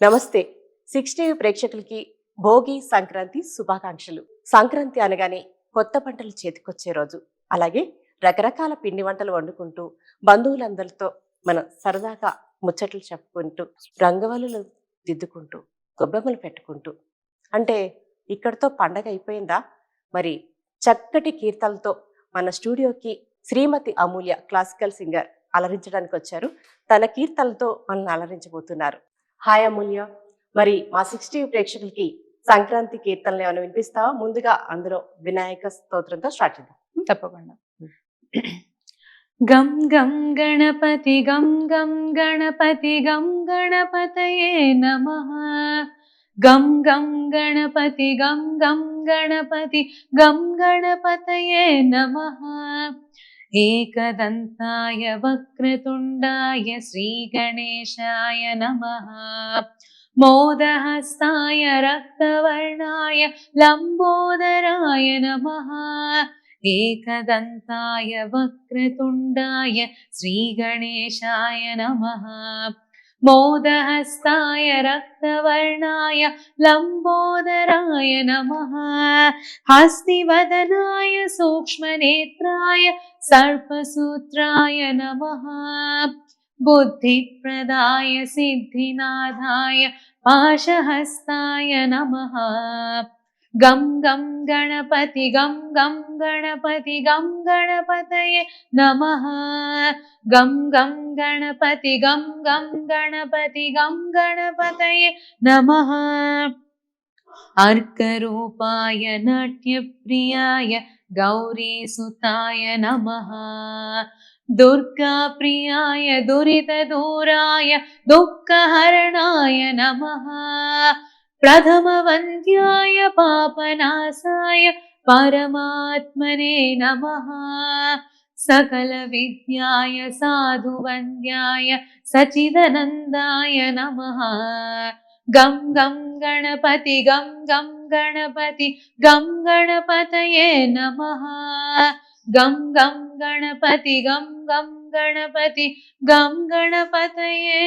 నమస్తే. Six TV ప్రేక్షకులకి భోగి సంక్రాంతి శుభాకాంక్షలు. సంక్రాంతి అనగానే కొత్త పంటలు చేతికొచ్చే రోజు. అలాగే రకరకాల పిండి వంటలు వండుకుంటూ బంధువులందరితో మనం సరదాగా ముచ్చట్లు చెప్పుకుంటూ రంగవల్లులు దిద్దుకుంటూ గొబ్బెమ్మలు పెట్టుకుంటూ. అంటే ఇక్కడితో పండగ అయిపోయిందా? మరి చక్కటి కీర్తనలతో మన స్టూడియోకి శ్రీమతి అమూల్య క్లాసికల్ సింగర్ అలరించడానికి వచ్చారు తన కీర్తనలతో మనల్ని అలరించబోతున్నారు. హాయ్ అమూల్య. మరి మా సిక్స్టీ ప్రేక్షకులకి సంక్రాంతి కీర్తనలు ఏమైనా వినిపిస్తావా? ముందుగా అందులో వినాయక స్తోత్రంతో స్టార్ట్ చేద్దాం. తప్పకుండా. గం గం గణపతి గం గం గణపతి గం గణపతయే నమ. గం గం గణపతి గం గం గణపతి గం గణపతయే నమ. एकदन्ताय वक्रतुण्डाय श्रीगणेशाय नमः। मोदहस्ताय रक्तवर्णाय लम्बोदराय नमः। एकदन्ताय वक्रतुण्डाय श्रीगणेशाय नमः। मोदहस्ताय रक्तवर्णाय लम्बोदराय नमः। हस्तिवदनाय सूक्ष्मनेत्राय सर्पसूत्राय नमः बुद्धिप्रदाय सिद्धिनाथाय पाशहस्ताय नमः गं गं गणपति गं गं गणपति गं गणपतये नमः गं गं गणपति गं गं गणपति गं गणपतये नमः अर्करूपाय नाट्यप्रियाय கௌரி சுதாய நமஹா. துர்கா பிரியாய துரித தூராய துக்கஹரணாய நமஹா. பிரதம வந்தியாய பாபநாசாய பரமாத்மனே நமஹா. சகல வித்யாய சாது வந்தியாய சச்சிதனந்தாய நமஹா. கம் கம் கணபதி கம் கம் గణపతి గం గణపతయే నమ. గం గం గణపతి గం గం గణపతి గం గణపతయే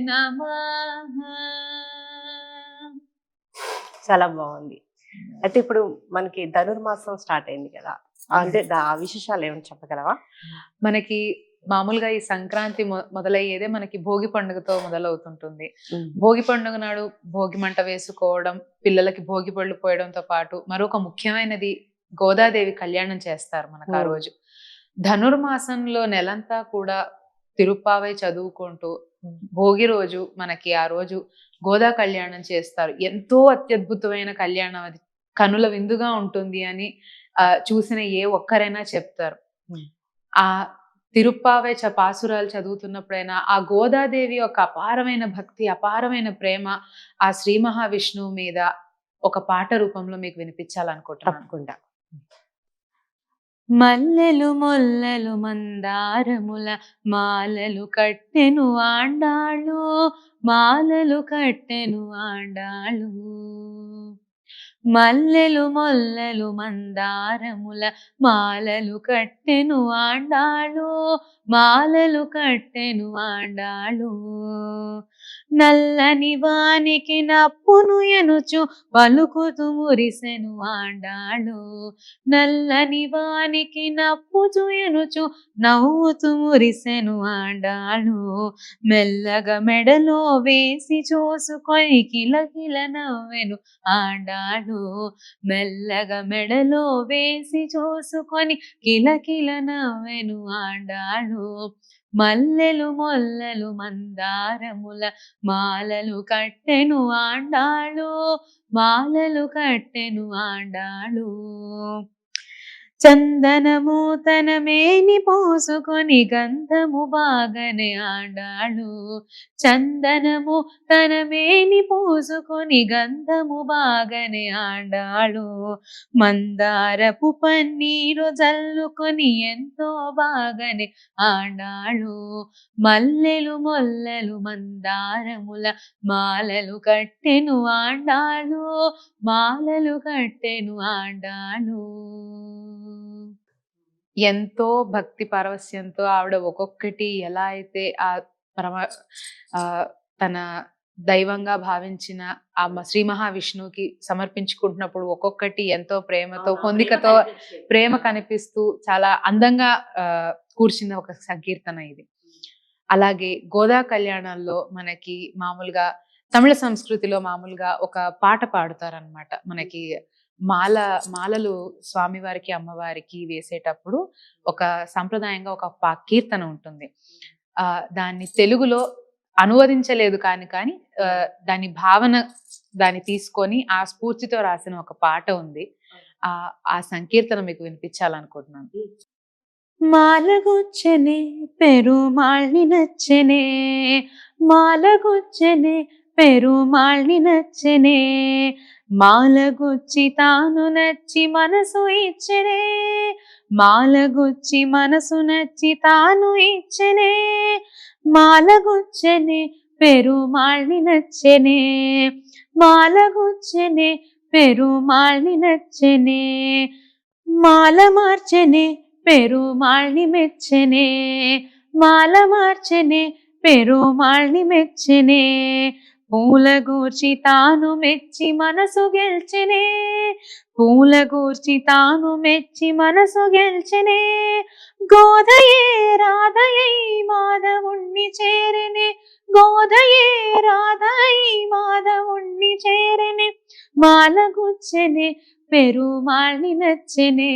నమ. చాలా బాగుంది. అయితే ఇప్పుడు మనకి ధనుర్మాసం స్టార్ట్ అయింది కదా. అంటే దా విశేషాలు ఏమైనా చెప్పగలవా? మనకి మామూలుగా ఈ సంక్రాంతి మొదలయ్యేదే మనకి భోగి పండుగతో మొదలవుతుంటుంది. భోగి పండుగ నాడు భోగి మంట వేసుకోవడం పిల్లలకి భోగి పళ్ళు పోయడంతో పాటు మరొక ముఖ్యమైనది గోదాదేవి కళ్యాణం చేస్తారు మనకు ఆ. రోజు. ధనుర్మాసంలో నెలంతా కూడా తిరుప్పావై చదువుకుంటూ భోగి రోజు మనకి ఆ రోజు గోదా కళ్యాణం చేస్తారు. ఎంతో అత్యద్భుతమైన కళ్యాణం అది. కనుల విందుగా ఉంటుంది అని ఆ చూసిన ఏ ఒక్కరైనా చెప్తారు. ఆ తిరుప్పావే చ పాసురాలు చదువుతున్నప్పుడైనా ఆ గోదాదేవి యొక్క అపారమైన భక్తి అపారమైన ప్రేమ ఆ శ్రీ మహావిష్ణువు మీద ఒక పాట రూపంలో మీకు వినిపించాలనుకుంటున్నాను. అనుకుంటా మల్లెలు మొల్లలు మందారముల మాలలు కట్టెను ఆండాళ్ళు మాలలు కట్టెను ఆండాళ్ళు. మల్లెలు మొల్లలు మందారముల మాలలు కట్టెను ఆండాళ్ళు మాలలు కట్టెను ఆండాళ్ళు. నల్లని వానికి నప్పును ఎనుచు పలుకుతూ మురిసెను ఆండాళ్ళు. నల్లని వానికి నప్పుచు ఎనుచు నవ్వుతూ మురిసెను ఆండాళ్ళు. మెల్లగా మెడలో వేసి చూసుకొని కిలకిల నవ్వెను ఆండాళ్ళు. మెల్లగా మెడలో వేసి చూసుకొని కిలకిల నవ్వెను ఆండాళ్ళు. మల్లెలు మొల్లలు మందారముల మాలలు కట్టెను ఆండాళ్ళు మాలలు కట్టెను ఆండాళ్ళు. చందనమూతన మేని పోసుకొని గంధము బాగనే ఆడాడు. చందనము తన మేని పోసుకొని గంధము బాగనే ఆడాడు. మందారపు పన్నీరు జల్లుకొని ఎంతో బాగనే ఆడాడు. మల్లెలు మొల్లలు మందారముల మాలలు కట్టెను ఆడాడు. మాలలు కట్టెను ఆడాడు. ఎంతో భక్తి పారవస్యంతో ఆవిడ ఒక్కొక్కటి ఎలా అయితే ఆ పరమ ఆ తన దైవంగా భావించిన ఆ శ్రీ మహావిష్ణువుకి సమర్పించుకుంటున్నప్పుడు ఒక్కొక్కటి ఎంతో ప్రేమతో పొందికతో ప్రేమ కనిపిస్తూ చాలా అందంగా ఆ, కూర్చిన ఒక సంకీర్తన ఇది. అలాగే గోదా కళ్యాణాల్లో మనకి మామూలుగా తమిళ సంస్కృతిలో మామూలుగా ఒక పాట పాడుతారనమాట మనకి మాల మాలలు స్వామివారికి అమ్మవారికి వేసేటప్పుడు ఒక సంప్రదాయంగా ఒక పాకీర్తన ఉంటుంది. ఆ దాన్ని తెలుగులో అనువదించలేదు కానీ కానీ దాని భావన దాన్ని తీసుకొని ఆ స్ఫూర్తితో రాసిన ఒక పాట ఉంది. ఆ ఆ సంకీర్తన మీకు వినిపించాలనుకుంటున్నాను. మాలగొచ్చనే పెరుమాళ్ళని నచ్చనే మాలగొచ్చనే పెరుమాళ్ళని నచ్చనే మాలగుచ్చి తాను నచ్చి మనసు ఇచ్చనే మాలగుచ్చి మనసు నచ్చి తాను ఇచ్చనే మాలగుచ్చనే పెరుమాళ్ళని నచ్చనే మాలగుచ్చనే పెరుమాళ్ళని నచ్చనే మాల మార్చనే పెరుమాళ్ళని మెచ్చనే మాల మార్చనే పెరుమాళ్ళని మెచ్చనే పూల గూర్చి తాను మెచ్చి మనసు గెల్చెనే. పూల గూర్చి తాను మెచ్చి మనసు గెల్చెనే. గోదయే రాధయై మాధవుణ్ణి చేరనే. గోదయే రాధయై మాధవుణ్ణి చేరనే. మాలగుచ్చనే పెరుమాళ్ళని నచ్చనే.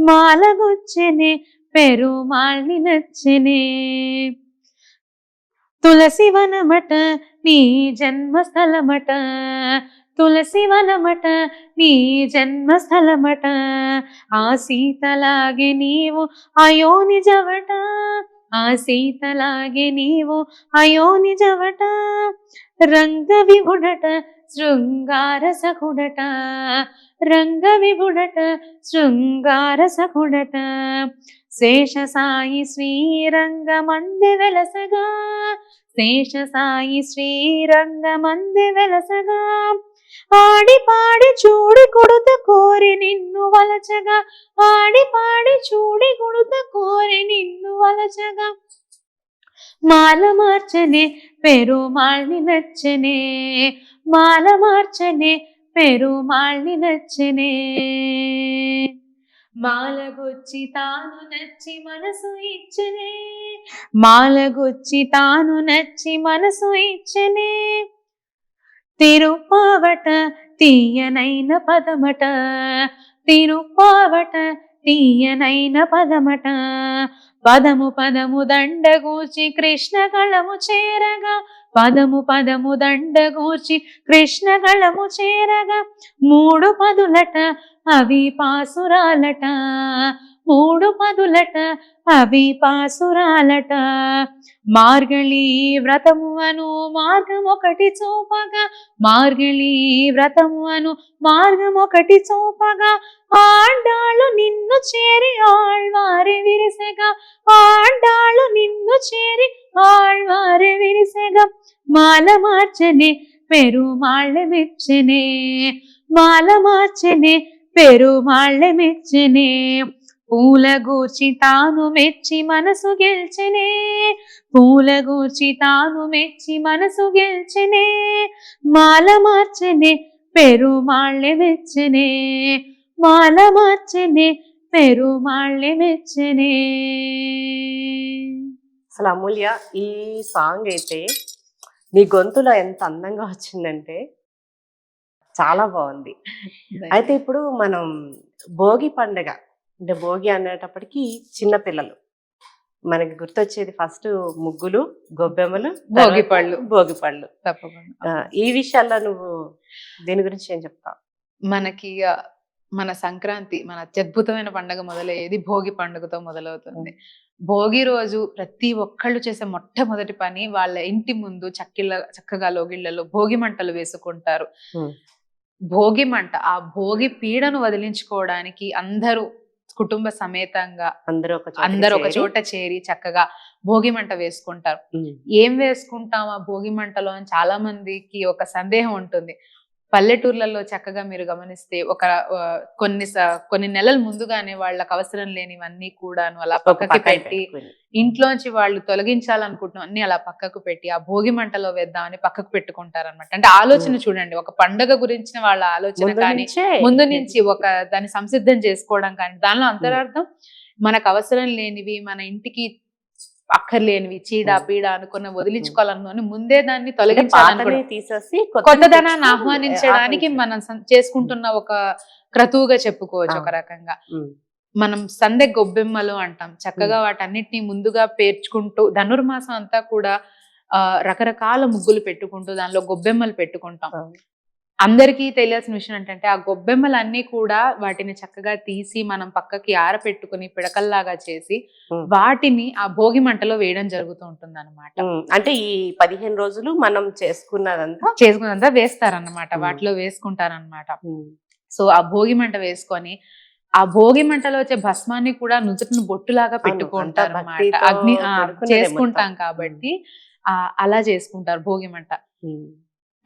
మాలగుచ్చనే పెరుమాళ్ళని నచ్చనే. తులసి వనమట నీ జన్మస్థలమట తులసి వనమట నీ జన్మస్థలమట ఆ సీతలాగే నీవు అయో నిజవట ఆ సీతలాగే నీవు అయో నిజవట రంగ విభుడట శృంగార సఖుడట రంగ విభుడట శృంగార సఖుడట శేష సాయి శ్రీరంగ మంది వెలసగా శేష సాయి శ్రీరంగ మంది వెలసగా ఆడి పాడి చూడి కొడుత కోరి నిన్ను వలచగా ఆడి పాడి చూడి కొడుత కోరి నిన్ను వలచగా. మాల మార్చనే పెరుమాళ్ళని నచ్చనే. మాల మార్చనే పెరుమాళ్ళని నచ్చనే. మాలగొచ్చి తాను నచ్చి మనసు ఇచ్చనే. మాలగొచ్చి తాను నచ్చి మనసు ఇచ్చనే. తిరుపావట తీయనైన పదమట తిరుపావట తీయనైన పదమట. పదము పదము దండగూర్చి కృష్ణ కళము చేరగా. పదము పదము దండగూర్చి కృష్ణ కళము చేరగా. మూడు పదులట అవి పాసురాలట. మూడు మధులట అవి పాసురాలట. మార్గళి వ్రతము అను మార్గం ఒకటి చూపగా మార్గళి వ్రతము అను మార్గం ఒకటి చూపగా ఆడాళ్ళు నిన్ను చేరి ఆళ్వారి విరిసెగా ఆడాళ్ళు నిన్ను చేరి ఆళ్వారి విరిసెగా. మాల మార్చనే పెరుమాళ్ళ మెచ్చనే. మాల మార్చనే పెరుమాళ్ళ మెచ్చనే. పూల గూర్చి తాను మెచ్చి మనసు గెల్చెనే. పూల గూర్చి తాను మెచ్చి మనసు గెల్చెనే. మాల మార్చనే పెరుమాళ్ళె మెచ్చనే. మాల మార్చనే పెరుమాళ్ళె మెచ్చనే. అసలు అమూల్య ఈ సాంగ్ అయితే నీ గొంతులో ఎంత అందంగా వచ్చిందంటే చాలా బాగుంది. అయితే ఇప్పుడు మనం భోగి పండగ అంటే భోగి అనేటప్పటికి చిన్న పిల్లలు. మనకి గుర్తొచ్చేది ఫస్ట్ ముగ్గులు గొబ్బెమ్మలు భోగి పళ్ళు. భోగి పళ్ళు. తప్పకుండా. ఈ విషయాల్లో నువ్వు దీని గురించి ఏం చెప్తావు? మనకి మన సంక్రాంతి మన అత్యద్భుతమైన పండుగ మొదలయ్యేది భోగి పండుగతో మొదలవుతుంది. భోగి రోజు ప్రతి ఒక్కళ్ళు చేసే మొట్టమొదటి పని వాళ్ళ ఇంటి ముందు చక్కిళ్ళ చక్కగా లోగిళ్ళలో భోగి మంటలు వేసుకుంటారు. భోగి మంట ఆ భోగి పీడను వదిలించుకోవడానికి అందరూ కుటుంబ సమేతంగా అందరూ ఒక అందరూ చోట చేరి చక్కగా భోగి మంట వేసుకుంటారు. ఏం వేసుకుంటాం ఆ భోగి మంటలో అని చాలా మందికి ఒక సందేహం ఉంటుంది. పల్లెటూర్లలో చక్కగా మీరు గమనిస్తే ఒక కొన్ని కొన్ని నెలల ముందుగానే వాళ్ళకి అవసరం లేనివన్నీ కూడాను అలా పక్కకి పెట్టి. ఇంట్లోంచి వాళ్ళు తొలగించాలనుకుంటున్న అన్ని అలా పక్కకు పెట్టి ఆ భోగి మంటలో వేద్దామని పక్కకు పెట్టుకుంటారు అనమాట అంటే ఆలోచన చూడండి ఒక పండగ గురించిన వాళ్ళ ఆలోచన కానీ ముందు నుంచి ఒక దాన్ని సంసిద్ధం చేసుకోవడం కానీ దానిలో అంతరార్థం మనకు అవసరం లేనివి మన ఇంటికి అక్కర్లేనివి చీడ. పీడ అనుకున్న వదిలించుకోవాలనుకుని ముందే దాన్ని పాతనే తీసేసి కొత్తదనాన్ని ఆహ్వానించడానికి. మనం చేసుకుంటున్న ఒక క్రతువుగా చెప్పుకోవచ్చు. ఒక రకంగా. మనం సందె గొబ్బెమ్మలు అంటాం చక్కగా వాటన్నిటిని ముందుగా పేర్చుకుంటూ ధనుర్మాసం అంతా కూడా ఆ రకరకాల ముగ్గులు పెట్టుకుంటూ దానిలో గొబ్బెమ్మలు పెట్టుకుంటాం. అందరికీ తెలియాల్సిన విషయం ఏంటంటే ఆ గొబ్బెమ్మలన్నీ కూడా వాటిని చక్కగా తీసి మనం పక్కకి ఆరపెట్టుకుని పిడకల్లాగా చేసి. వాటిని ఆ భోగి మంటలో వేయడం జరుగుతూ ఉంటుంది అనమాట. అంటే ఈ పదిహేను రోజులు మనం చేసుకున్నదంతా చేసుకున్నంతా వేస్తారన్నమాట. వాటిలో వేసుకుంటారన్నమాట ఉమ్. సో ఆ భోగి మంట వేసుకొని ఆ భోగి మంటలో వచ్చే భస్మాన్ని కూడా నుదుటిని బొట్టులాగా పెట్టుకుంటారు అగ్ని చేసుకుంటాం. కాబట్టి ఆ అలా చేసుకుంటారు భోగి మంట.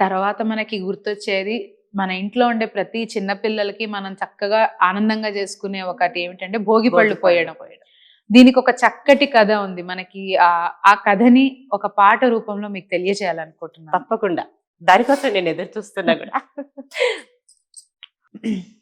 తర్వాత మనకి గుర్తొచ్చేది మన ఇంట్లో ఉండే ప్రతి చిన్న పిల్లలకి మనం చక్కగా ఆనందంగా చేసుకునే ఒకటి ఏమిటంటే భోగి పళ్ళు పోయడం. పోయడం. దీనికి ఒక చక్కటి కథ ఉంది. మనకి ఆ ఆ కథని ఒక పాట రూపంలో మీకు తెలియజేయాలనుకుంటున్నాను. తప్పకుండా. దానికోసం నేను ఎదురు చూస్తున్నా కూడా.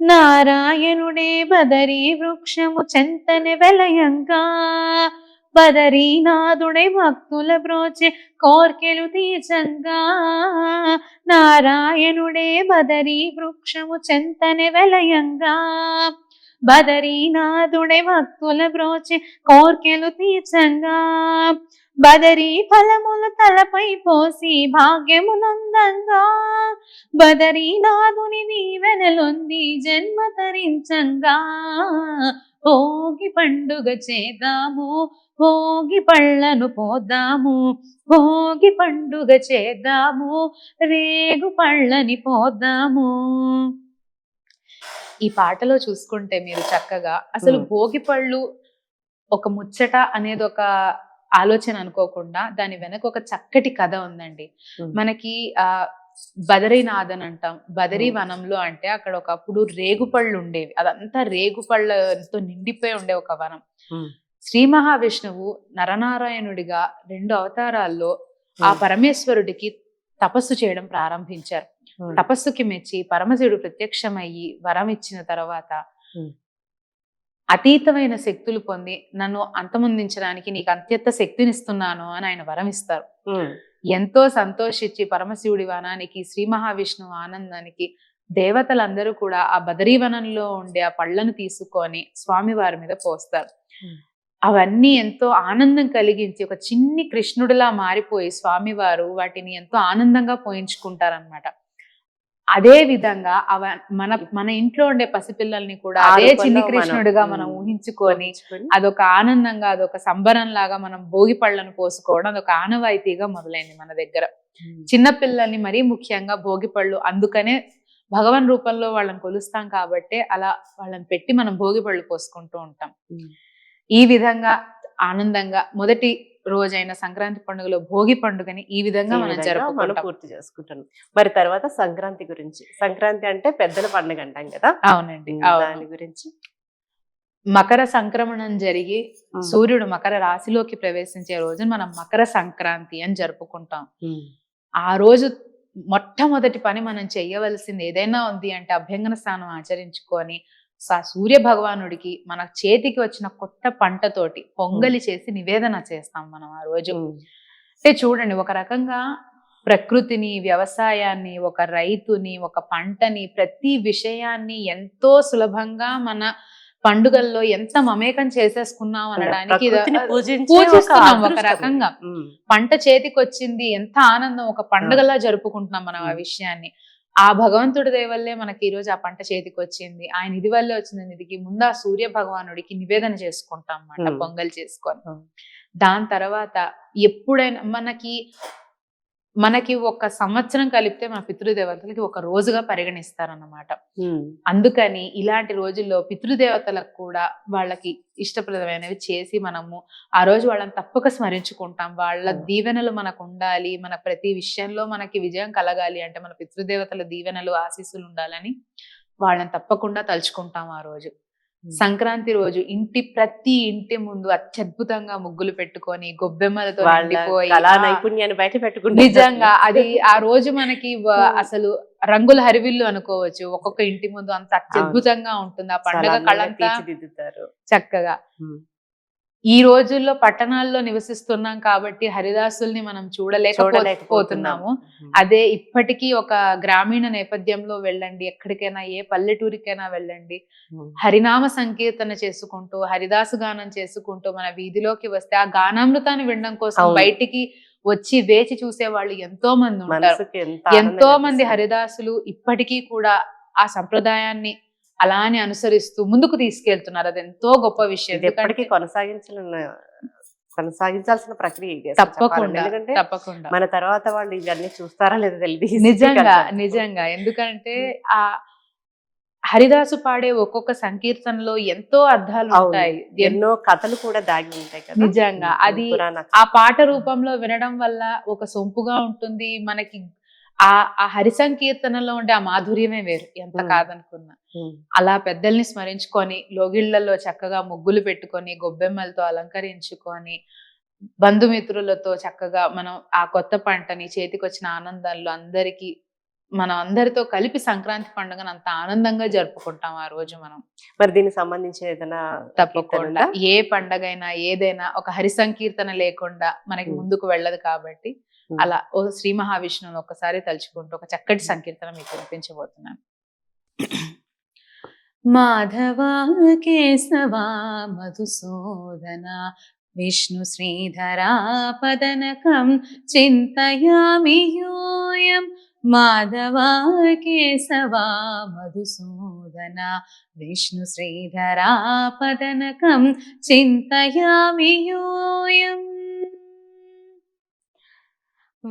నారాయణుడే బదరీ వృక్షము చెంతని వెలయంగా. బదరీనాథుడే భక్తుల బ్రోచే కోర్కెలు తీర్చంగా. నారాయణుడే బదరీ వృక్షము చెంతని వెలయంగా. బదరీనాథుడే భక్తుల బ్రోచే కోర్కెలు తీర్చంగా. బదరీ ఫలములు తలపై పోసి భాగ్యము నందంగా బదరీనాథుని దీవెనలొంది జన్మ తరించంగా. భోగి పండుగ చేద్దాము భోగి పళ్ళను పోదాము భోగి పండుగ చేద్దాము రేగు పళ్ళని పోదాము ఈ పాటలో చూసుకుంటే మీరు చక్కగా అసలు. భోగి పళ్ళు ఒక ముచ్చట అనేది ఒక ఆలోచన అనుకోకుండా దాని వెనక ఒక చక్కటి కథ ఉందండి. మనకి ఆ బదరీనాథన్ అంటాం బదరీ. వనంలో అంటే అక్కడ ఒకప్పుడు రేగుపళ్ళు ఉండేవి అదంతా రేగుపళ్ళతో నిండిపోయి ఉండే ఒక వనం. శ్రీ మహావిష్ణువు నరనారాయణుడిగా రెండు అవతారాల్లో ఆ పరమేశ్వరుడికి తపస్సు చేయడం ప్రారంభించారు. తపస్సుకి మెచ్చి పరమశివుడు ప్రత్యక్షమయ్యి వరం ఇచ్చిన తర్వాత. అతీతమైన శక్తులు పొంది నన్ను అంతమొందించడానికి నీకు అత్యంత శక్తినిస్తున్నాను అని ఆయన వరం ఇస్తారు. ఎంతో సంతోషించి పరమశివుడి వనానికి శ్రీ మహావిష్ణువు ఆనందానికి దేవతలందరూ కూడా ఆ బదరీవనంలో ఉండే ఆ పళ్ళను తీసుకొని స్వామివారి మీద పోస్తారు. అవన్నీ ఎంతో ఆనందం కలిగించి ఒక చిన్ని కృష్ణుడిలా మారిపోయి స్వామివారు వాటిని ఎంతో ఆనందంగా పోయించుకుంటారనమాట అదే విధంగా అవ మన మన ఇంట్లో ఉండే పసిపిల్లల్ని కూడా అదే చిన్ని కృష్ణుడిగా మనం ఊహించుకొని అదొక ఆనందంగా అదొక సంబరం లాగా మనం భోగి పళ్ళను పోసుకోవడం అదొక ఆనవాయితీగా మొదలైంది మన దగ్గర. చిన్న పిల్లల్ని మరీ ముఖ్యంగా భోగి పళ్ళు అందుకనే భగవాన్ రూపంలో వాళ్ళని కొలుస్తాం కాబట్టి అలా వాళ్ళని పెట్టి మనం భోగి పళ్ళు పోసుకుంటూ ఉంటాం. ఈ విధంగా ఆనందంగా మొదటి రోజైన సంక్రాంతి పండుగలో భోగి పండుగని ఈ విధంగా మనం జరుపుకుంటాం పూర్తి చేసుకుంటున్నాం మరి తర్వాత సంక్రాంతి గురించి సంక్రాంతి అంటే పెద్దల పండుగ అంటాం కదా అవునండి. దాని గురించి మకర సంక్రమణం జరిగి. సూర్యుడు మకర రాశిలోకి ప్రవేశించే రోజున మనం మకర సంక్రాంతి అని జరుపుకుంటాం. ఆ రోజు మొట్టమొదటి పని మనం చెయ్యవలసింది ఏదైనా ఉంది అంటే అభ్యంగన స్నానం ఆచరించుకొని ఆ సూర్య భగవానుడికి మన చేతికి వచ్చిన కొత్త పంటతోటి పొంగలి చేసి నివేదన చేస్తాం మనం ఆ రోజు. అంటే చూడండి ఒక రకంగా ప్రకృతిని వ్యవసాయాన్ని ఒక రైతుని ఒక పంటని ప్రతి విషయాన్ని ఎంతో సులభంగా మన పండుగల్లో ఎంత మమేకం చేసేసుకున్నాం అనడానికి పూజిస్తున్నాం ఒక. రకంగా. పంట చేతికి వచ్చింది ఎంత ఆనందం ఒక పండుగలా జరుపుకుంటున్నాం మనం ఆ. విషయాన్ని ఆ భగవంతుడి దయ వల్లే మనకి ఈ రోజు ఆ పంట చేతికి వచ్చింది ఆయన ఇది వల్లే వచ్చింది నిధికి ముందు ఆ సూర్య భగవానుడికి నివేదన చేసుకుంటాం అన్నమాట. పొంగల్ చేసుకొని. దాని తర్వాత ఎప్పుడైనా మనకి మనకి ఒక సంవత్సరం కలిపితే మన పితృదేవతలకి ఒక రోజుగా పరిగణిస్తారన్నమాట అందుకని ఇలాంటి రోజుల్లో పితృదేవతలకు కూడా వాళ్ళకి ఇష్టప్రదమైనవి చేసి మనము ఆ రోజు వాళ్ళని తప్పక స్మరించుకుంటాం వాళ్ళ. దీవెనలు మనకు ఉండాలి మన ప్రతి విషయంలో మనకి విజయం కలగాలి అంటే మన పితృదేవతల దీవెనలు ఆశీస్సులు ఉండాలని వాళ్ళని తప్పకుండా తలుచుకుంటాం ఆ రోజు. సంక్రాంతి రోజు ఇంటి ప్రతి ఇంటి ముందు అత్యద్భుతంగా ముగ్గులు పెట్టుకొని గొబ్బెమ్మలతో నైపుణ్యాన్ని బయట పెట్టుకుంటారు. నిజంగా అది ఆ రోజు మనకి. అసలు రంగుల హరివిల్లు అనుకోవచ్చు. ఒక్కొక్క ఇంటి ముందు అంత అత్యద్భుతంగా ఉంటుంది. ఆ పండగ కళంతా చక్కగా. ఈ రోజుల్లో పట్టణాల్లో నివసిస్తున్నాం కాబట్టి హరిదాసుల్ని మనం చూడలేకపోతున్నాము. అదే ఇప్పటికీ ఒక గ్రామీణ నేపథ్యంలో వెళ్ళండి ఎక్కడికైనా ఏ పల్లెటూరికైనా వెళ్ళండి. హరినామ సంకీర్తన చేసుకుంటూ హరిదాసు గానం చేసుకుంటూ మన వీధిలోకి వస్తే ఆ గానామృతాన్ని వినడం కోసం. బయటికి వచ్చి వేచి చూసే వాళ్ళు ఎంతో మంది ఉంటారు ఎంత మంది. హరిదాసులు ఇప్పటికీ కూడా ఆ సంప్రదాయాన్ని అలానే అనుసరిస్తూ ముందుకు తీసుకెళ్తున్నారు. అది ఎంతో గొప్ప విషయం. ఎప్పటికీ ఎందుకంటే కొనసాగించాలన్న కొనసాగించాల్సిన ప్రక్రియ ఇది. తప్పకుండా తప్పకుండా. మన తర్వాత వాళ్ళు ఇవన్నీ చూస్తారా లేదా తెలియదు. నిజంగా. నిజంగా. ఎందుకంటే ఆ హరిదాసు పాడే ఒక్కొక్క సంకీర్తనలో ఎంతో అర్థాలు. ఉంటాయి. ఎన్- ఎన్నో కథలు కూడా దాగి ఉంటాయి కదా. నిజంగా. అది ఆ పాట రూపంలో వినడం వల్ల ఒక సొంపుగా ఉంటుంది. మనకి ఆ ఆ హరి సంకీర్తనలో ఉండే ఆ మాధుర్యమే వేరు. ఎంత. కాదనుకున్నా. అలా పెద్దల్ని స్మరించుకొని లోగిళ్ళలో చక్కగా ముగ్గులు పెట్టుకొని గొబ్బెమ్మలతో అలంకరించుకొని బంధుమిత్రులతో చక్కగా మనం ఆ కొత్త పంటని చేతికొచ్చిన ఆనందంలో అందరికీ మనం అందరితో కలిపి సంక్రాంతి పండుగను అంత ఆనందంగా జరుపుకుంటాం ఆ రోజు మనం. మరి దీనికి సంబంధించిన ఏదైనా తప్పకుండా. ఏ పండగైనా ఏదైనా ఒక హరి సంకీర్తన లేకుండా మనకి. ముందుకు వెళ్ళదు కాబట్టి. అలా ఓ శ్రీ మహావిష్ణువుని ఒకసారి తలుచుకుంటూ ఒక చక్కటి సంకీర్తన మీకు వినిపించబోతున్నాను. माधवा केशवा मधुसूदना विष्णुश्रीधरापदनकं चिन्तयामि योऽयं माधवा केशवा मधुसूदना विष्णुश्रीधरापदनकं चिन्तयामि योऽयम्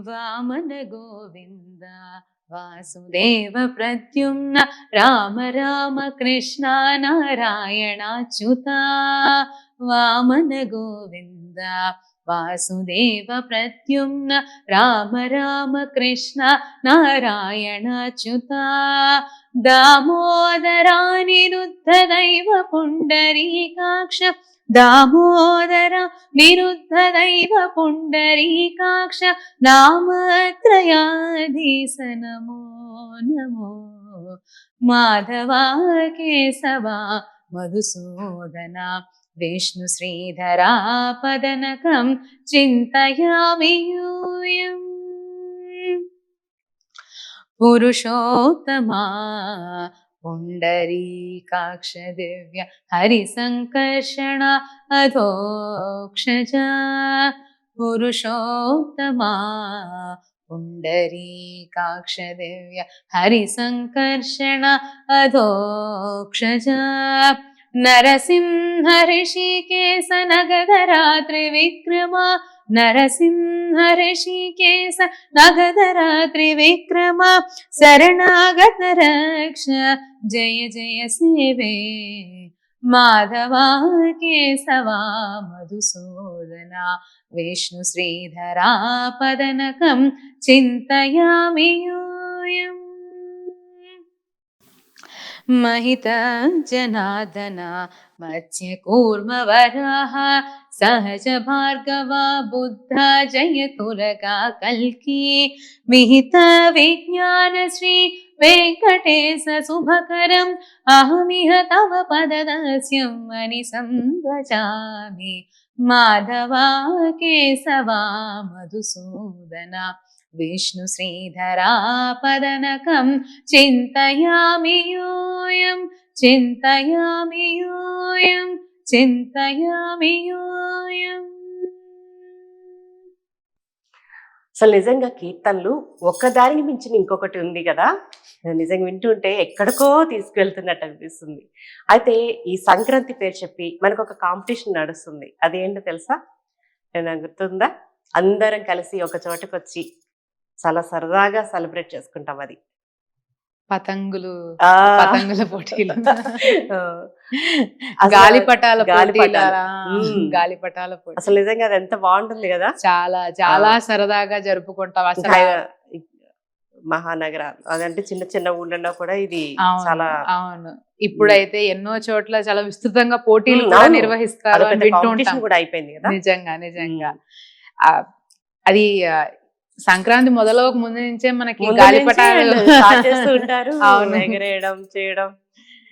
वामनगोविन्द వామన గోవింద వాసుదేవ ప్రద్యుమ్న రామ రామ కృష్ణ నారాయణాచ్యుత వామన గోవింద వాసుదేవ ప్రత్యుమ్న రామ రామ కృష్ణ నారాయణాచ్యుత దామోదరానిరుద్ధ దైవ పుండరీకాక్ష. దామోదర నిరుద్ధ దైవ పుండరీకాక్ష. నామత్రయాధీశ నమో నమో మాధవా కేశవా మధుసూదన. विष्णुश्रीधरापदनकं चिन्तयामि यूयम्। पुरुषोत्तमा पुण्डरीकाक्ष दिव्य हरिसङ्कर्षण अधोक्षजा। पुरुषोत्तमा पुण्डरीकाक्ष दिव्य हरिसङ्कर्षण अधोक्ष नरसिंह హరి సంకర్షణ అధోక్షజ నరసింహ ఋషికేశ నగధరాత్రి విక్రమ నరసింహ ఋషికేశ నగధరాత్రి విక్రమ శరణాగత రక్ష జయ జయ సేవే మాధవా కేశవా महितञ्जनादना मत्स्यकूर्मवराः सहज भार्गवा बुद्ध जयतुलगा कल्की। मिहित विज्ञानश्री वेङ्कटेश सुभकरम् अहमिह तव पददास्यं मनिसं भजामि माधवा केशवा मधुसूदना विष्णुश्रीधरा पदनकं चिन्तयामि यो। यूयं चिन्तयामि यूयं चिन्तयामि यूयम् అసలు నిజంగా కీర్తనలు ఒక్కదానికి మించిన ఇంకొకటి ఉంది కదా నిజంగా వింటుంటే ఎక్కడికో తీసుకువెళ్తున్నట్టు అనిపిస్తుంది అయితే ఈ సంక్రాంతి పేరు చెప్పి మనకు ఒక కాంపిటీషన్ నడుస్తుంది అదేంటో తెలుసా నాకు గుర్తుందా అందరం కలిసి ఒక చోటకు వచ్చి చాలా సరదాగా సెలబ్రేట్ చేసుకుంటాం అది పతంగులు పతంగుల పోటీలు. గాలిపటాల పోటీలు గాలిపటాలు. పోటీ అసలు నిజంగా అది ఎంత బాగుంటుంది కదా. చాలా చాలా సరదాగా జరుపుకుంటాం అసలు. మహానగరాలు. అదంటే చిన్న చిన్న ఊళ్ళలో కూడా ఇది చాలా అవును. ఇప్పుడైతే ఎన్నో చోట్ల చాలా విస్తృతంగా పోటీలు కూడా. నిర్వహిస్తారు కూడా అయిపోయింది కదా. నిజంగా నిజంగా. ఆ, అది సంక్రాంతి మొదలవక ముందు నుంచే మనకి గాలిపటాలు ఉంటారు. అవును. ఎగరేయడం చేయడం.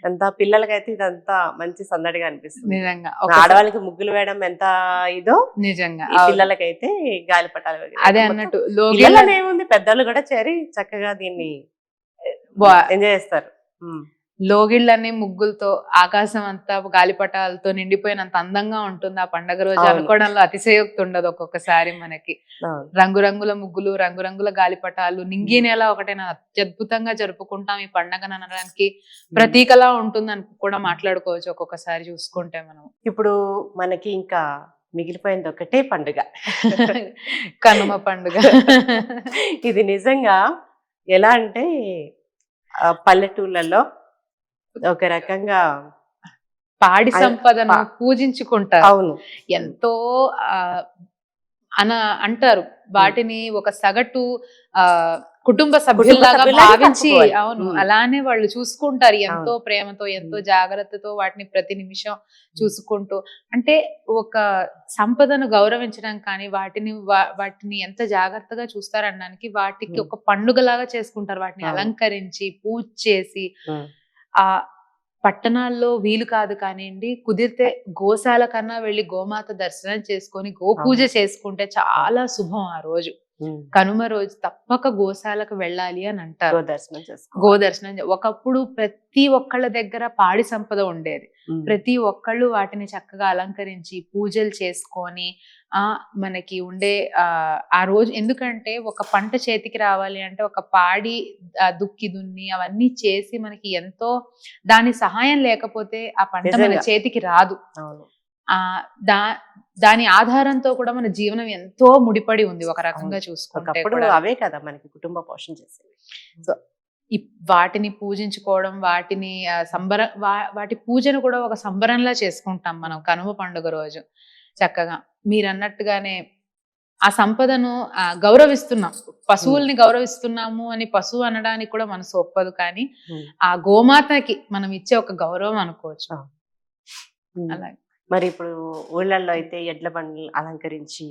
అంతా పిల్లలకైతే ఇదంతా మంచి సందడిగా అనిపిస్తుంది. నిజంగా. ఆడవాళ్ళకి ముగ్గులు వేయడం ఎంత ఇదో నిజంగా. పిల్లలకైతే గాలిపటాలు. అదే అన్నట్టు. లోగిళ్ళ పిల్లలనే ఏముంది? పెద్దలు కూడా చేరి చక్కగా దీన్ని ఎంజాయ్ చేస్తారు. ఉమ్. లోగిళ్ళని ముగ్గులతో ఆకాశం అంతా గాలిపటాలతో నిండిపోయినంత అందంగా ఉంటుంది ఆ పండగ రోజు. అనుకోవడంలో అతిశయోక్తి ఉండదు ఒక్కొక్కసారి మనకి. రంగురంగుల ముగ్గులు రంగురంగుల గాలిపటాలు నింగి నెల ఒకటైనా? అత్యద్భుతంగా జరుపుకుంటాం ఈ పండగ అనడానికి. ప్రతీకలా ఉంటుంది అని కూడా మాట్లాడుకోవచ్చు ఒక్కొక్కసారి చూసుకుంటే మనం. ఇప్పుడు మనకి ఇంకా మిగిలిపోయింది ఒకటే పండుగ. కనుమ పండుగ. ఇది నిజంగా ఎలా అంటే పల్లెటూళ్ళలో ఒక రకంగా పాడి సంపదను పూజించుకుంటారు అవును ఎంతో అన అంటారు వాటిని ఒక సగటు ఆ కుటుంబ సభ్యుల్లాగా సభ్యుల్లాగా భావించి. అవును. అలానే వాళ్ళు చూసుకుంటారు ఎంతో. ప్రేమతో ఎంతో. జాగ్రత్తతో వాటిని ప్రతి నిమిషం చూసుకుంటూ అంటే ఒక సంపదను గౌరవించడం కానీ వాటిని వాటిని ఎంత జాగ్రత్తగా చూస్తారనడానికి వాటికి. ఒక పండుగలాగా చేసుకుంటారు వాటిని. అలంకరించి పూజ చేసి. ఆ పట్టణాల్లో వీలు కాదు కానివ్వండి కుదిరితే గోశాల కన్నా వెళ్ళి గోమాత దర్శనం చేసుకొని గోపూజ. చేసుకుంటే చాలా శుభం ఆ రోజు. కనుమ రోజు తప్పక గోశాలకు వెళ్ళాలి అని అంటారు. గో దర్శనం చేసుకో గో దర్శనం చే- ఒకప్పుడు ప్రతి ఒక్కళ్ళ దగ్గర పాడి సంపద ఉండేది. ప్రతి ఒక్కళ్ళు వాటిని చక్కగా అలంకరించి పూజలు చేసుకొని ఆ మనకి ఉండే ఆ ఆ రోజు ఎందుకంటే ఒక పంట చేతికి రావాలి అంటే ఒక పాడి దుక్కి దున్ని అవన్నీ చేసి మనకి ఎంతో దాని సహాయం లేకపోతే ఆ పంట మన. చేతికి రాదు. దా దాని ఆధారంతో కూడా మన జీవనం ఎంతో ముడిపడి ఉంది ఒక రకంగా చూసుకుంటే. అవే కదా మనకి కుటుంబ పోషణ చేసేవి. ఈ వాటిని పూజించుకోవడం వాటిని ఆ, సంబర వాటి పూజను కూడా ఒక సంబరంలా చేసుకుంటాం మనం కనుమ పండుగ రోజు. చక్కగా. మీరు అన్నట్టుగానే ఆ సంపదను ఆ, గౌరవిస్తున్నాం. పశువుల్ని గౌరవిస్తున్నాము అని పశువు అనడానికి కూడా మనసు ఒప్పదు కానీ. ఆ గోమాతకి మనం ఇచ్చే ఒక గౌరవం అనుకోవచ్చు. అలాగే. మరి ఇప్పుడు ఊళ్ళల్లో అయితే ఎడ్ల బండ్లు అలంకరించి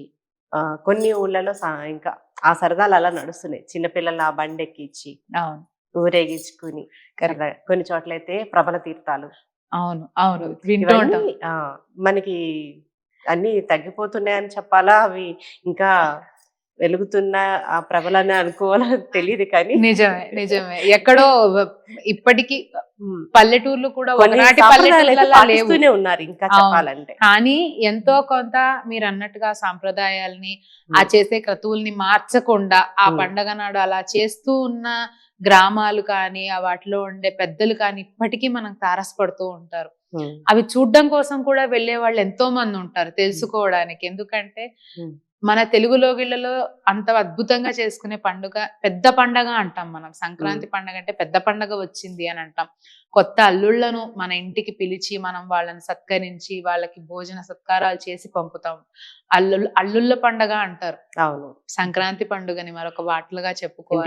ఆ, కొన్ని ఊళ్ళలో ఇంకా ఆ సరదాలు అలా నడుస్తున్నాయి. చిన్నపిల్లలు ఆ బండి ఎక్కించి ఊరేగించుకుని కొన్ని చోట్ల అయితే ప్రబల తీర్థాలు. అవును అవును. వింటూ ఉంటాం. మనకి అన్ని తగ్గిపోతున్నాయని చెప్పాలా? అవి ఇంకా వెలుగుతున్న ఆ ప్రబలని అనుకోవాలా తెలియదు కానీ. నిజమే నిజమే. ఎక్కడో ఇప్పటికీ పల్లెటూర్లు కూడా ఒకనాటి ఉన్నారు ఇంకా. చెప్పాలంటే. కానీ ఎంతో కొంత మీరు అన్నట్టుగా సాంప్రదాయాల్ని ఆ చేసే క్రతువుల్ని మార్చకుండా ఆ. పండగ నాడు అలా చేస్తూ ఉన్న గ్రామాలు కానీ ఆ వాటిలో ఉండే పెద్దలు కానీ ఇప్పటికీ మనం తారసపడుతూ ఉంటారు. అవి చూడడం కోసం కూడా వెళ్ళే వాళ్ళు ఎంతో మంది ఉంటారు తెలుసుకోవడానికి. ఎందుకంటే. మన తెలుగు లోగిళ్ళలో అంత అద్భుతంగా చేసుకునే పండుగ పెద్ద పండగ అంటాం మనం. సంక్రాంతి పండగ అంటే పెద్ద పండగ వచ్చింది అని అంటాం. కొత్త అల్లుళ్ళను మన ఇంటికి పిలిచి మనం వాళ్ళని సత్కరించి వాళ్ళకి భోజన సత్కారాలు చేసి పంపుతాం. అల్లుళ్ళు అల్లుళ్ళ పండగ అంటారు. అవును. సంక్రాంతి పండుగని మరొక వాటిలుగా చెప్పుకోవాలి.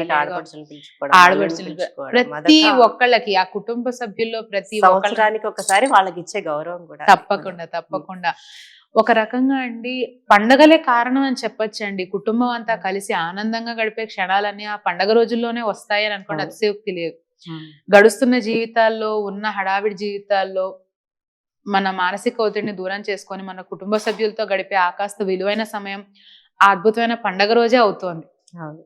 ప్రతి ఒక్కళ్ళకి ఆ కుటుంబ సభ్యుల్లో ప్రతి సంవత్సరానికి ఒకసారి వాళ్ళకి ఇచ్చే గౌరవం కూడా. తప్పకుండా తప్పకుండా. ఒక రకంగా అండి పండగలే కారణం అని చెప్పొచ్చు అండి కుటుంబం అంతా కలిసి ఆనందంగా గడిపే క్షణాలన్నీ ఆ పండగ రోజుల్లోనే వస్తాయని అనుకోండి. అతిశయోక్తి లేదు. గడుస్తున్న జీవితాల్లో ఉన్న హడావిడి జీవితాల్లో మన మానసిక ఒత్తిడిని దూరం చేసుకొని మన కుటుంబ సభ్యులతో గడిపే ఆకాస్త విలువైన సమయం ఆ అద్భుతమైన పండగ రోజే అవుతోంది అవును.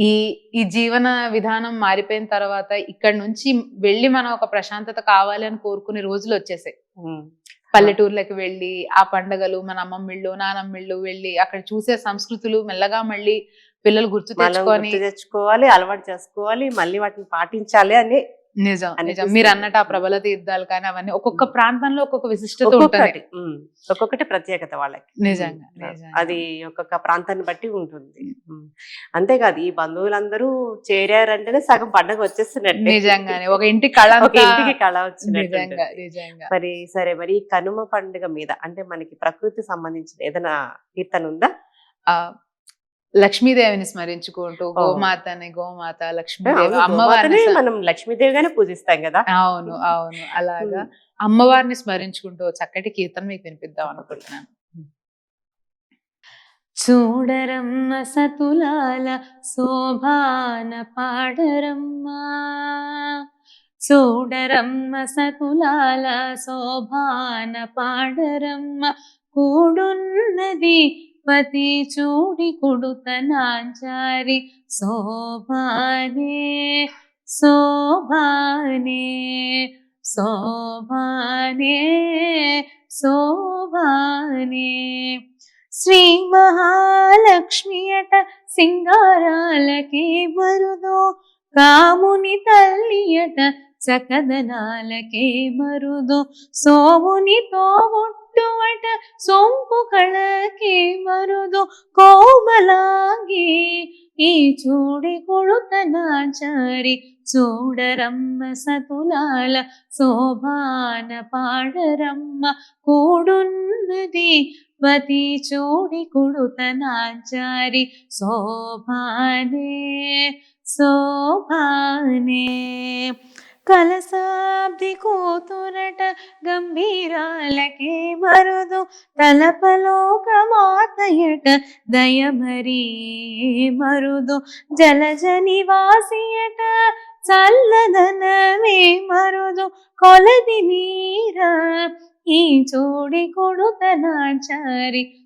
ఈ ఈ జీవన విధానం మారిపోయిన తర్వాత ఇక్కడ నుంచి వెళ్ళి మనం ఒక ప్రశాంతత కావాలి అని కోరుకునే రోజులు వచ్చేసాయి ఉమ్. పల్లెటూర్లకు వెళ్ళి ఆ పండగలు మన అమ్మమ్మిళ్ళు నానమ్మిళ్ళు వెళ్ళి అక్కడ చూసే సంస్కృతులు మెల్లగా మళ్ళీ పిల్లలు గుర్తు తెచ్చుకొని తెచ్చుకోవాలి అలవాటు చేసుకోవాలి మళ్ళీ వాటిని పాటించాలి అని నిజం నిజం. మీరు అన్నట్టు ఆ ప్రబల తీర్థాలు కానీ అవన్నీ ఒక్కొక్క ప్రాంతంలో ఒక్కొక్క విశిష్టత ఉంటుంది. ఒక్కొక్కటి ప్రత్యేకత వాళ్ళకి. నిజంగా. అది ఒక్కొక్క ప్రాంతాన్ని బట్టి ఉంటుంది. అంతేకాదు ఈ బంధువులందరూ చేరారంటేనే సగం పండగ వచ్చేస్తున్నట్టే. నిజంగానే ఒక ఇంటి కళ ఒక ఇంటికి కళ వచ్చినట్టు నిజంగా మరి సరే మరి కనుమ పండుగ మీద అంటే మనకి ప్రకృతి సంబంధించిన ఏదైనా కీర్తన ఉందా? లక్ష్మీదేవిని స్మరించుకుంటూ. గోమాతని గోమాత లక్ష్మీదేవి అమ్మవారిని మనం లక్ష్మీదేవిగానే పూజిస్తాం కదా. అవును అవును అలాగా. అమ్మవారిని స్మరించుకుంటూ చక్కటి కీర్తన మీకు వినిపిద్దాం అనుకుంటున్నాను. చూడరమ్మ సతులాల శోభాన పాడరమ్మ. చూడరమ్మ సతులాల శోభాన పాడరమ్మ. కూడున్నది పతి చూడి కుడుతనాంచారి. శోభానే శోభానే శోభానే శోభానే. శ్రీ మహాలక్ష్మి అట సింగారాలకే మరుదో కాముని తల్లియట చకదనాలకే మరుదో. సోమునితో ఒట్టువట సొంపు కళకే మరుదు. కోమలాగి ఈ చూడి కొడుతనాచారి చూడరమ్మ సతులాల శోభాన పాడరమ్మ కూడున్నది. పతి చూడి కొడుతనాచారి శోభానే శోభానే కలసాబ్ది కూతురట గంభీరాలకే మరుదు తలపలోకమాతయట దయమరీ మరుదు జలజ నివాసియట చల్లదనమే మరుదు కొలది నీరా ఈ చోడి కొడుతనాచారి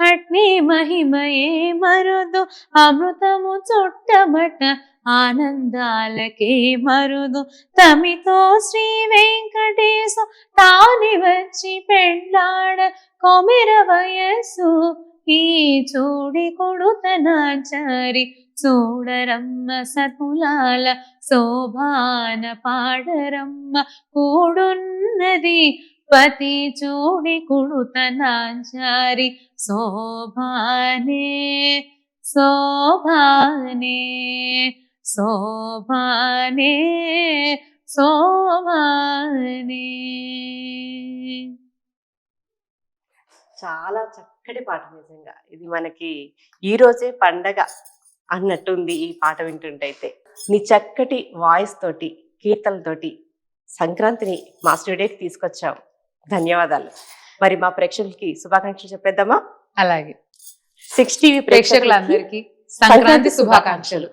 అట్నే మహిమయే మరుదు అమృతము చుట్టబట ఆనందాలకే మరుదు. తమితో శ్రీ వెంకటేశు తాని వచ్చి పెళ్ళాడ కొమెర వయస్సు. ఈ చూడి కొడుతనాచారి చూడరమ్మ సతులాల శోభాన పాడరమ్మ. కూడున్నది పతి చూడి కుడుతనాచారి శోభానే శోభానే శోభానే శోభానే. చాలా చక్కటి పాట నిజంగా. ఇది మనకి ఈ రోజే పండగ అన్నట్టుంది ఈ పాట వింటుంటే నీ చక్కటి వాయిస్ తోటి కీర్తలతోటి సంక్రాంతిని మా స్టూడియోకి తీసుకొచ్చావు ధన్యవాదాలు. మరి మా ప్రేక్షకులకి శుభాకాంక్షలు చెప్పేద్దామా? అలాగే. సిక్స్ టీవీ ప్రేక్షకులందరికీ సంక్రాంతి శుభాకాంక్షలు.